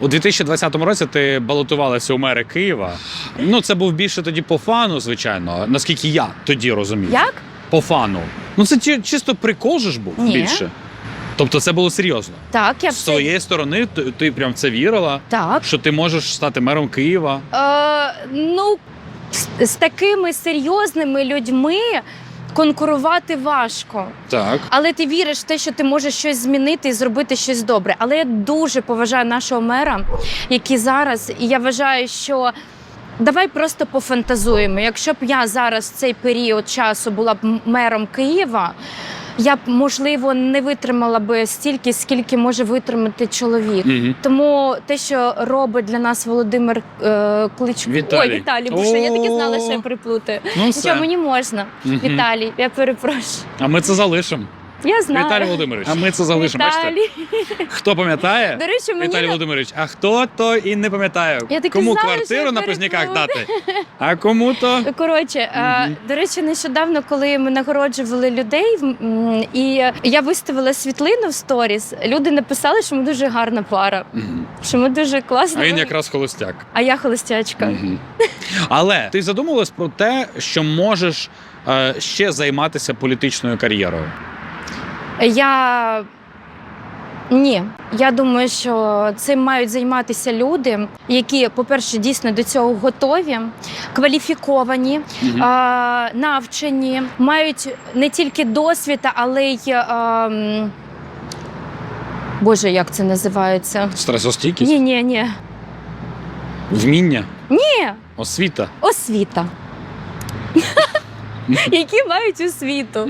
У 2020 році ти балотувалася у мери Києва. Ну, це був більше тоді по фану, звичайно, наскільки я тоді розумів. Як? По фану. Ну, це чи- чисто прикол же ж був Ні. більше. Тобто це було серйозно. Так, я З це... своєї сторони ти, ти прям в це вірила, Так. що ти можеш стати мером Києва. Е, ну, з, з такими серйозними людьми конкурувати важко. Так. Але ти віриш в те, що ти можеш щось змінити і зробити щось добре. Але я дуже поважаю нашого мера, який зараз, і я вважаю, що. Давай просто пофантазуємо. Якщо б я зараз в цей період часу була б мером Києва, я б можливо не витримала би стільки, скільки може витримати чоловік. Угу. Тому те, що робить для нас Володимир е, Кличко, Віталій. ой, Віталій, бо що я таки знала, що я приплутаю. Ну, Нічого все. мені можна. Мгм. Віталій, я перепрошую. А ми це залишимо. Я знаю. Віталій Володимирович. А ми це залишимо. Бачите? Хто пам'ятає? До речі, мені Віталій на- Володимирович, а хто то і не пам'ятає, Я таки кому що квартиру я на Позняках дати, а кому то. Коротше, Мгм. до речі, нещодавно, коли ми нагороджували людей, м, і я виставила світлину в сторіс, люди написали, що ми дуже гарна пара, що ми дуже класно. А він якраз холостяк. а я холостячка. Але ти задумувалась про те, що можеш е, ще займатися політичною кар'єрою. Я ні, я думаю, що цим мають займатися люди, які, по-перше, дійсно до цього готові, кваліфіковані, Мгм. а, навчені, мають не тільки досвід, але й. м, Боже, як це називається? Стресостійкість, Ні, ні, ні. вміння, Ні, освіта. освіта. Які мають освіту.